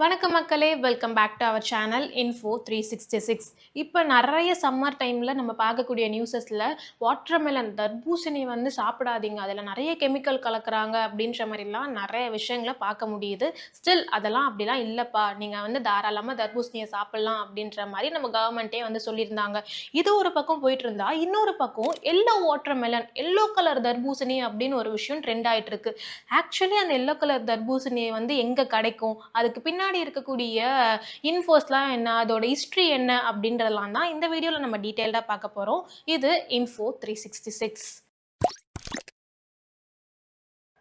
வணக்கம் மக்களே welcome back to our channel info three sixty six இப்போ நிறைய சம்மர் டைமில் நம்ம பார்க்கக்கூடிய நியூஸஸில் வாட்டர்மெலன் தர்பூசணி வந்து சாப்பிடாதீங்க. அதில் நிறைய கெமிக்கல் கலக்கிறாங்க அப்படின்ற மாதிரிலாம் நிறைய விஷயங்களை பார்க்க முடியுது. ஸ்டில் அதெல்லாம் அப்படிலாம் இல்லைப்பா. நீங்கள் வந்து தாராளமாக தர்பூசணியை சாப்பிட்லாம் அப்படின்ற மாதிரி நம்ம கவர்மெண்ட்டே வந்து சொல்லியிருந்தாங்க. இது ஒரு பக்கம் போயிட்டு இருந்தா இன்னொரு பக்கம் எல்லோ வாட்டர்மெலன் எல்லோ கலர் தர்பூசணி அப்படின்னு ஒரு விஷயம் ட்ரெண்ட் ஆகிட்டு இருக்கு ஆக்சுவலி அந்த எல்லோ கலர் தர்பூசணி வந்து எங்கே கிடைக்கும்? அதுக்கு பின்னாடி இருக்கக்கூடிய இன்ஃபோஸ்லாம் என்ன? அதோட ஹிஸ்ட்ரி என்ன? அப்படின்றதெல்லாம் தான் இந்த வீடியோவில் நம்ம டீட்டெயில்டாக பார்க்க போகிறோம் இது இன்ஃபோ த்ரீ சிக்ஸ்டி சிக்ஸ்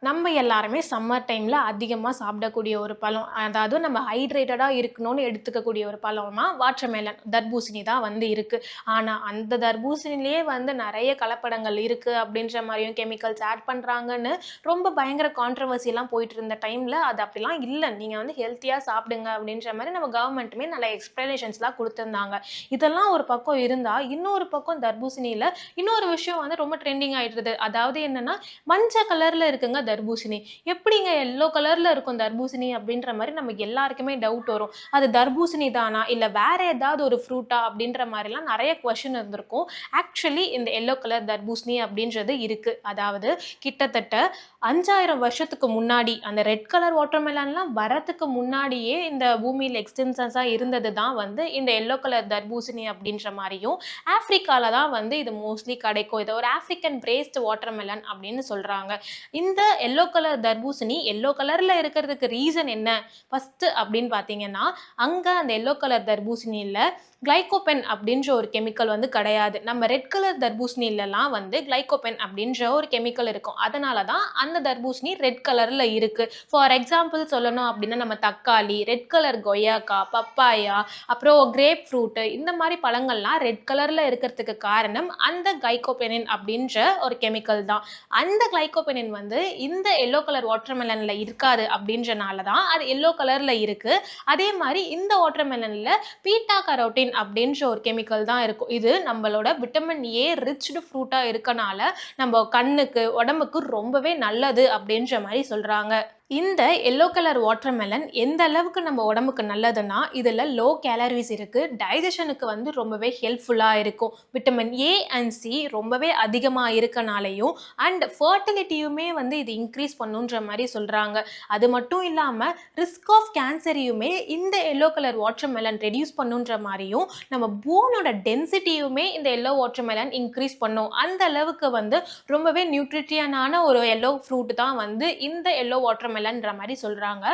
நம்ம எல்லாருமே சம்மர் டைமில் அதிகமாக சாப்பிடக்கூடிய ஒரு பழம் அதாவது நம்ம ஹைட்ரேட்டடாக இருக்கணும்னு எடுத்துக்கக்கூடிய ஒரு பழமாக வாட்டர்மெலன் தர்பூசணி தான் வந்து இருக்குது ஆனால் அந்த தர்பூசணிலேயே வந்து நிறைய கலப்படங்கள் இருக்குது அப்படின்ற மாதிரியும் கெமிக்கல்ஸ் ஆட் பண்ணுறாங்கன்னு ரொம்ப பயங்கர கான்ட்ரவர்சிலாம் போயிட்டு இருந்த டைமில் அது அப்படிலாம் இல்லை. நீங்கள் வந்து ஹெல்த்தியாக சாப்பிடுங்க அப்படின்ற மாதிரி நம்ம கவர்மெண்ட்டுமே நல்ல எக்ஸ்ப்ளனேஷன்ஸ்லாம் கொடுத்துருந்தாங்க. இதெல்லாம் ஒரு பக்கம் இருந்தால் இன்னொரு பக்கம் தர்பூசணியில் இன்னொரு விஷயம் வந்து ரொம்ப ட்ரெண்டிங் ஆகிடுது அதாவது என்னென்னா மஞ்சள் கலரில் இருக்குங்க தர்பூசணி. எப்படிங்க எல்லோ கலரில் இருக்கும் தர்பூசணி அப்படின்ற மாதிரி நமக்கு எல்லாருக்குமே டவுட் வரும். அது தர்பூசணி தானா? இல்லை வேற ஏதாவது ஒரு ஃப்ரூட்டா அப்படின்ற மாதிரிலாம் நிறைய கொஷின் இருந்திருக்கும் ஆக்சுவலி இந்த எல்லோ கலர் தர்பூசணி அப்படின்றது இருக்குது அதாவது கிட்டத்தட்ட அஞ்சாயிரம் வருஷத்துக்கு முன்னாடி அந்த ரெட் கலர் வாட்டர்மெலன்லாம் வரத்துக்கு முன்னாடியே இந்த பூமியில் எக்ஸ்டென்சன்ஸாக இருந்தது தான் வந்து இந்த எல்லோ கலர் தர்பூசணி அப்படின்ற மாதிரியும் ஆஃப்ரிக்காவில் தான் வந்து இது மோஸ்ட்லி கிடைக்கும். இதை ஒரு ஆஃப்ரிக்கன் பிரேஸ்ட் வாட்டர்மெலன் அப்படின்னு சொல்கிறாங்க இந்த எல்லோ கலர் தர்பூசணி எல்லோ கலரில் இருக்கிறதுக்கு ரீசன் என்ன? ஃபஸ்ட்டு அப்படின்னு பார்த்தீங்கன்னா அங்கே அந்த எல்லோ கலர் தர்பூசணியில் கிளைகோபென் அப்படின்ற ஒரு கெமிக்கல் வந்து கிடையாது. நம்ம ரெட் கலர் தர்பூசணிலலாம் வந்து கிளைகோபென் அப்படின்ற ஒரு கெமிக்கல் இருக்கும். அதனால தான் அந்த தர்பூசணி ரெட் கலரில் இருக்குது ஃபார் எக்ஸாம்பிள் சொல்லணும் அப்படின்னா நம்ம தக்காளி ரெட் கலர் கொய்யாக்கா பப்பாயா அப்புறம் கிரேப் ஃப்ரூட்டு இந்த மாதிரி பழங்கள்லாம் ரெட் கலரில் இருக்கிறதுக்கு காரணம் அந்த கிளைகோபெனின் அப்படின்ற ஒரு கெமிக்கல் தான். அந்த கிளைகோபெனின் வந்து இந்த எல்லோ கலர் வாட்டர்மெலனில் இருக்காது அப்படின்றனால தான் அது எல்லோ கலரில் இருக்குது அதே மாதிரி இந்த வாட்டர்மெலனில் பீட்டா கரோட்டின் அப்படின்ற ஒரு கெமிக்கல் தான் இருக்கும். இது நம்மளோட விட்டமின் ஏ ரிச்டு ஃப்ரூட்டாக இருக்கனால நம்ம கண்ணுக்கு உடம்புக்கு ரொம்பவே நல்லது அப்படின்ற மாதிரி சொல்கிறாங்க இந்த எல்லோ கலர் வாட்டர்மெலன் எந்த அளவுக்கு நம்ம உடம்புக்கு நல்லதுன்னா இதில் லோ கேலரிஸ் இருக்குது டைஜஷனுக்கு வந்து ரொம்பவே ஹெல்ப்ஃபுல்லாக இருக்கும். விட்டமின் ஏ அண்ட் சி ரொம்பவே அதிகமாக இருக்கனாலையும் அண்ட் ஃபர்டிலிட்டியுமே வந்து இது இன்க்ரீஸ் பண்ணுன்ற மாதிரி சொல்கிறாங்க அது மட்டும் இல்லாமல் ரிஸ்க் ஆஃப் கேன்சரையுமே இந்த எல்லோ கலர் வாட்டர்மெலன் ரெடியூஸ் பண்ணுன்ற மாதிரியும் நம்ம போனோட டென்சிட்டியுமே இந்த எல்லோ வாட்டர்மெலன் இன்க்ரீஸ் பண்ணும். அந்த அளவுக்கு வந்து ரொம்பவே நியூட்ரிட்டியனான ஒரு எல்லோ ஃப்ரூட் தான் வந்து இந்த எல்லோ வாட்டர் வாட்டர்மெலன்ற மாதிரி சொல்கிறாங்க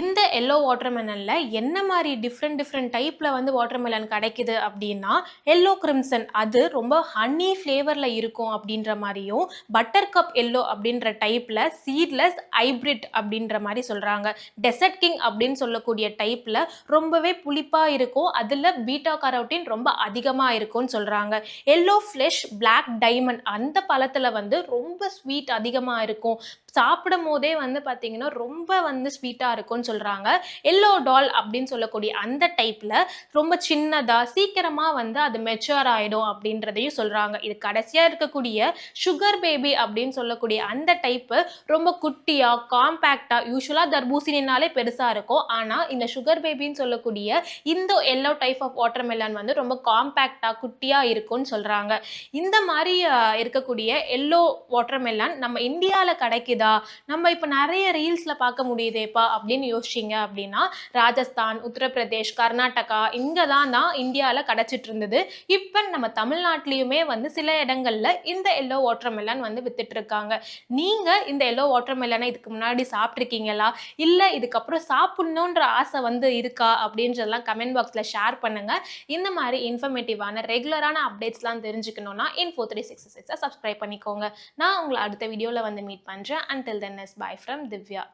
இந்த எல்லோ வாட்டர்மெலனில் என்ன மாதிரி டிஃப்ரெண்ட் டிஃப்ரெண்ட் டைப்பில் வந்து வாட்டர்மெலன் கிடைக்குது அப்படின்னா எல்லோ கிரிம்சன் அது ரொம்ப ஹனி ஃப்ளேவரில் இருக்கும் அப்படின்ற மாதிரியும் பட்டர் கப் எல்லோ அப்படின்ற டைப்பில் சீட்லெஸ் ஹைப்ரிட் அப்படின்ற மாதிரி சொல்கிறாங்க டெசர்ட் கிங் அப்படின்னு சொல்லக்கூடிய டைப்பில் ரொம்பவே புளிப்பாக இருக்கும். அதில் பீட்டா கரோட்டின் ரொம்ப அதிகமாக இருக்கும்னு சொல்கிறாங்க எல்லோ ஃப்ளெஷ் பிளாக் டைமண்ட் அந்த பழத்தில் வந்து ரொம்ப ஸ்வீட் அதிகமாக இருக்கும். சாப்பிடும் போதே வந்து பார்த்தீங்கன்னா ரொம்ப வந்து ஸ்வீட்டாக இருக்கும்னு சொல்கிறாங்க எல்லோ டால் அப்படின்னு சொல்லக்கூடிய அந்த டைப்பில் ரொம்ப சின்னதாக சீக்கிரமாக வந்து அது மெச்சூர் ஆகிடும் அப்படின்றதையும் சொல்கிறாங்க இது கடைசியாக இருக்கக்கூடிய சுகர் பேபி அப்படின்னு சொல்லக்கூடிய அந்த டைப்பு ரொம்ப குட்டியாக காம்பேக்டாக யூஸ்வலாக தர்பூசணினாலே பெருசாக இருக்கும். ஆனால் இந்த சுகர் பேபின்னு சொல்லக்கூடிய இந்த yellow type of watermelon வந்து ரொம்ப காம்பேக்டாக குட்டியாக இருக்கும்னு சொல்கிறாங்க இந்த மாதிரி இருக்கக்கூடிய எல்லோ வாட்டர் வாட்டர்மெலன் நம்ம இந்தியாவில் கிடைக்குதா? நம்ம இப்போ நிறைய ரீல்ஸ் ரீல்ஸில் பார்க்க முடியுதேப்பா அப்படின்னு யோசிச்சிங்க அப்படின்னா ராஜஸ்தான் உத்தரப்பிரதேஷ் கர்நாடகா இங்கே தான் தான் இந்தியாவில் கிடச்சிட்டு இருந்தது. இப்போ நம்ம தமிழ்நாட்டிலையுமே வந்து சில இடங்களில் இந்த எல்லோ வாட்டர்மெலன் வந்து வித்துட்ருக்காங்க நீங்கள் இந்த எல்லோ வாட்டர்மெலனை இதுக்கு முன்னாடி சாப்பிட்ருக்கீங்களா இல்லை இதுக்கப்புறம் சாப்பிட்ணுன்ற ஆசை வந்து இருக்கா? அப்படின்றதெல்லாம் கமெண்ட் பாக்ஸில் ஷேர் பண்ணுங்கள் இந்த மாதிரி இன்ஃபர்மேட்டிவான ரெகுலரான அப்டேட்ஸ்லாம் தெரிஞ்சுக்கணுன்னா இன்ஃபோ த்ரீ சிக்ஸ் சிக்ஸை சப்ஸ்கிரைப் பண்ணிக்கோங்க. நான் உங்களை அடுத்த வீடியோவில் வந்து மீட் பண்ணுறேன் until then is bye from Divya